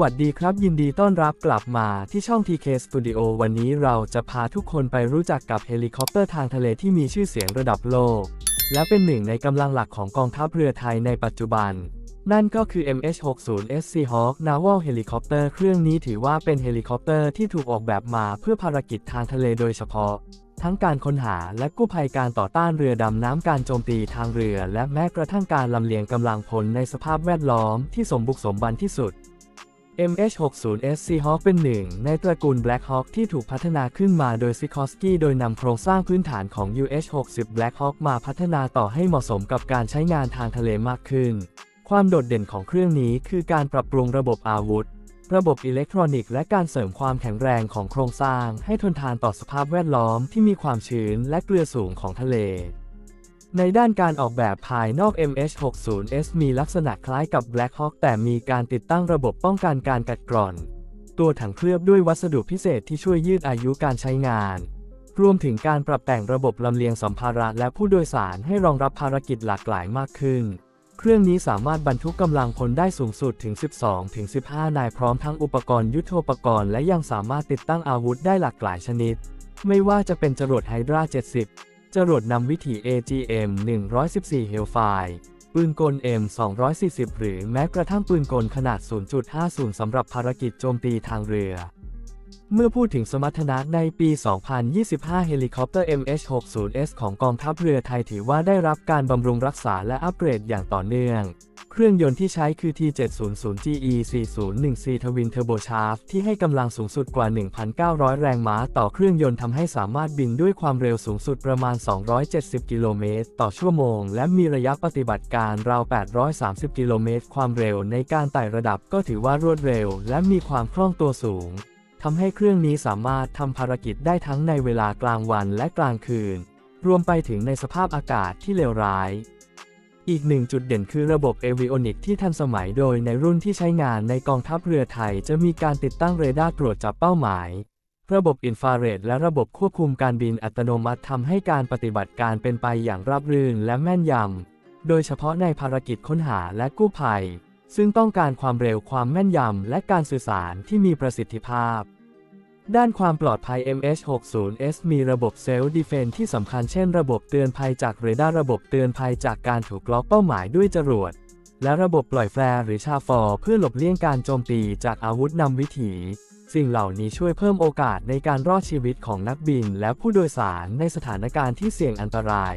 วัสดีครับ ยินดีต้อนรับกลับมาที่ช่อง TK Studio วันนี้เราจะพาทุกคนไปรู้จักกับเฮลิคอปเตอร์ทางทะเลที่มีชื่อเสียงระดับโลก และเป็นหนึ่งในกำลังหลักของกองทัพเรือไทยในปัจจุบัน นั่นก็คือ MH-60 SC Hawk Naval Helicopter เครื่องนี้ถือว่าเป็นเฮลิคอปเตอร์ที่ถูกออกแบบมาเพื่อภารกิจทางทะเลโดยเฉพาะ ทั้งการค้นหาและกู้ภัยการต่อต้านเรือดำน้ำการโจมตีทางเรือ และแม้กระทั่งการลำเลียงกำลังพลในสภาพแวดล้อมที่สมบุกสมบันที่สุด MH-60 SC Hawk เป็นหนึ่งในตระกูล Black Hawk ที่ถูกพัฒนาขึ้นมาโดย Sikorsky โดยนำโครงสร้างพื้นฐานของ UH-60 Black Hawk มาพัฒนาต่อให้เหมาะสมกับการใช้งานทางทะเลมากขึ้น ความโดดเด่นของเครื่องนี้คือการปรับปรุงระบบอาวุธ ระบบอิเล็กทรอนิกส์และการเสริมความแข็งแรงของโครงสร้าง ให้ทนทานต่อสภาพแวดล้อมที่มีความชื้นและเกลือสูงของทะเล ในด้านการออกแบบภายนอก MH-60S มีลักษณะคล้ายกับ Black Hawk แต่มีการติดตั้งระบบป้องกันการกัดกร่อน ตัวถังเคลือบด้วยวัสดุพิเศษที่ช่วยยืดอายุการใช้งาน รวมถึงการปรับแต่งระบบลำเลียงสัมภาระและผู้โดยสารให้รองรับภารกิจหลากหลายมากขึ้น เครื่องนี้สามารถบรรทุกกำลังพลได้สูงสุดถึง 12-15 นายพร้อมทั้งอุปกรณ์ยุทโธปกรณ์และยังสามารถติดตั้งอาวุธได้หลากหลายชนิด ไม่ว่าจะเป็นจรวดไฮดรา70 จรวดนำวิถี AGM 114 Hellfire ปืนกล M 240 หรือแม้กระทั่งปืนกลขนาด 0.50 สำหรับภารกิจโจมตีทางเรือ เมื่อพูดถึงสมรรถนะในปี 2025 เฮลิคอปเตอร์ MH-60S ของกองทัพเรือไทยถือว่าได้รับการบำรุงรักษาและอัปเกรดอย่างต่อเนื่อง เครื่องยนต์ที่ใช้คือ T700GE 401C Twin Turbo Shaft ที่ให้กำลังสูงสุดกว่า 1,900 แรงม้าต่อเครื่องยนต์ทำให้สามารถบินด้วยความเร็วสูงสุดประมาณ 270 กิโลเมตรต่อชั่วโมง และมีระยะปฏิบัติการราว 830 กิโลเมตรความเร็วในการไต่ระดับก็ถือว่ารวดเร็ว และมีความคล่องตัวสูง ทำให้เครื่องนี้สามารถทำภารกิจได้ทั้งในเวลากลางวันและกลางคืน รวมไปถึงในสภาพอากาศที่เลวร้าย อีกหนึ่งจุดเด่นคือระบบเอวิโอนิกที่ทันสมัยโดยในรุ่นที่ใช้งานในกองทัพเรือไทยจะมีการติดตั้งเรดาร์ตรวจจับเป้าหมาย ระบบอินฟราเรดและระบบควบคุมการบินอัตโนมัติทำให้การปฏิบัติการเป็นไปอย่างราบรื่นและแม่นยำ โดยเฉพาะในภารกิจค้นหาและกู้ภัย ซึ่งต้องการความเร็วความแม่นยำ และการสื่อสารที่มีประสิทธิภาพ ด้านความปลอดภัย MH-60S มีระบบเซลล์ดีเฟนที่สำคัญเช่นระบบเตือนภัยจากเรดาร์ระบบเตือนภัยจากการถูกล็อกเป้าหมายด้วยจรวด และระบบปล่อยแฟร์หรือชาฟอร์เพื่อหลบเลี่ยงการโจมตีจากอาวุธนำวิถี สิ่งเหล่านี้ช่วยเพิ่มโอกาสในการรอดชีวิตของนักบิน และผู้โดยสารในสถานการณ์ที่เสี่ยงอันตราย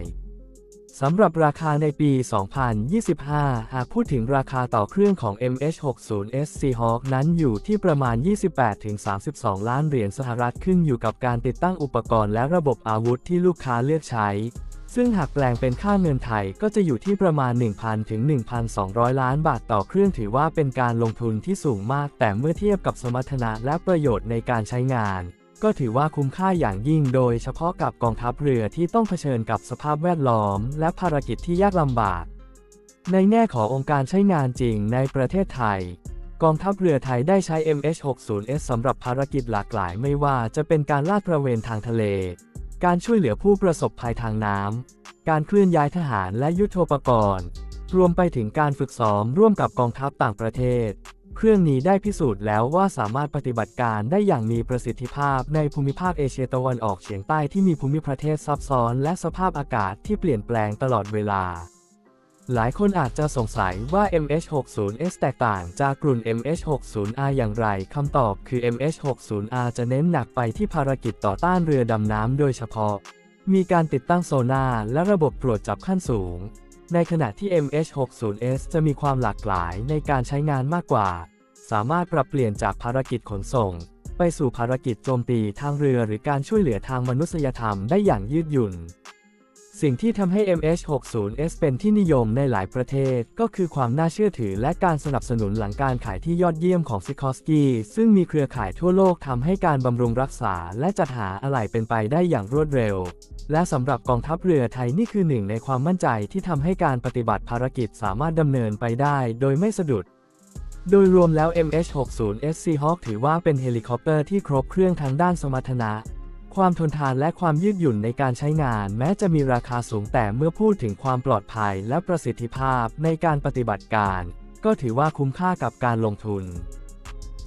สำหรับราคาในปี 2025 หากพูดถึงราคาต่อเครื่องของ MH-60S Seahawk นั้นอยู่ที่ประมาณ 28-32 ล้านเหรียญสหรัฐขึ้นอยู่กับการติดตั้งอุปกรณ์และระบบอาวุธที่ลูกค้าเลือกใช้ ซึ่งหากแปลงเป็นค่าเงินไทยก็จะอยู่ที่ประมาณ 1,000 ถึง 1,200 ล้านบาทต่อเครื่องถือว่าเป็นการลงทุนที่สูงมาก แต่เมื่อเทียบกับสมรรถนะและประโยชน์ในการใช้งาน ก็ถือว่าคุ้มค่าอย่างยิ่งโดยเฉพาะกับกองทัพเรือที่ต้องเผชิญกับสภาพแวดล้อม และภารกิจที่ยากลำบาก ในแง่ขององค์การใช้งานจริงในประเทศไทย กองทัพเรือไทยได้ใช้ MH-60S สำหรับภารกิจหลากหลายไม่ว่าจะเป็นการลาดตระเวนทางทะเล การช่วยเหลือผู้ประสบภัยทางน้ำ การเคลื่อนย้ายทหารและยุทโธปกรณ์ รวมไปถึงการฝึกซ้อมร่วมกับกองทัพต่างประเทศ เครื่องนี้ได้พิสูจน์แล้วว่าสามารถปฏิบัติการได้อย่างมีประสิทธิภาพในภูมิภาคเอเชียตะวันออกเฉียงใต้ที่มีภูมิประเทศซับซ้อนและสภาพอากาศที่เปลี่ยนแปลงตลอดเวลา หลายคนอาจจะสงสัยว่า MH60S แตกต่างจากกลุ่น MH60R อย่างไรคำตอบคือ MH60R จะเน้นหนักไปที่ภารกิจต่อต้านเรือดำน้ำโดยเฉพาะ มีการติดตั้งโซน่าร์และระบบตรวจจับขั้นสูงในขณะที่ MH60S จะมีความหลากหลายในการใช้งานมากกว่า สามารถปรับเปลี่ยนจากภารกิจขนส่ง ไปสู่ภารกิจโจมตีทางเรือหรือการช่วยเหลือทางมนุษยธรรมได้อย่างยืดหยุ่น สิ่งที่ทำให้ MH60S เป็นที่นิยมในหลายประเทศ ก็คือความน่าเชื่อถือและการสนับสนุนหลังการขายที่ยอดเยี่ยมของ Sikorsky ซึ่งมีเครือข่ายทั่วโลกทำให้การบำรุงรักษาและจัดหาอะไหล่เป็นไปได้อย่างรวดเร็วและสำหรับกองทัพเรือไทยนี่คือหนึ่งในความมั่นใจที่ทำให้การปฏิบัติภารกิจสามารถดำเนินไปได้โดยไม่สะดุด โดยรวมแล้ว MH60S Seahawk ถือว่าเป็นเฮลิคอปเตอร์ที่ครบเครื่องทั้งด้านสมรรถนะ ความทนทานและความยืดหยุ่นในการใช้งาน แม้จะมีราคาสูงแต่เมื่อพูดถึงความปลอดภัยและประสิทธิภาพในการปฏิบัติการ ก็ถือว่าคุ้มค่ากับการลงทุน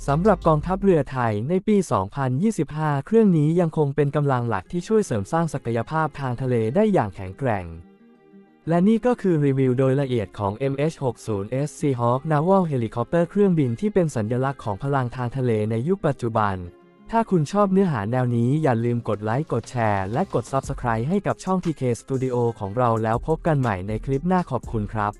สำหรับกองทัพเรือไทยในปี 2025 เครื่องนี้ยังคงเป็นกำลังหลักที่ช่วยเสริมสร้างศักยภาพทางทะเลได้อย่างแข็งแกร่ง และนี่ก็คือรีวิวโดยละเอียดของ MH-60S Seahawk Naval Helicopter เครื่องบินที่เป็นสัญลักษณ์ของพลังทางทะเลในยุคปัจจุบัน ถ้าคุณชอบเนื้อหาแนวนี้อย่าลืมกดไลค์ กดแชร์ และกด Subscribe ให้กับช่อง TK Studio ของเราแล้วพบกันใหม่ในคลิปหน้าขอบคุณครับ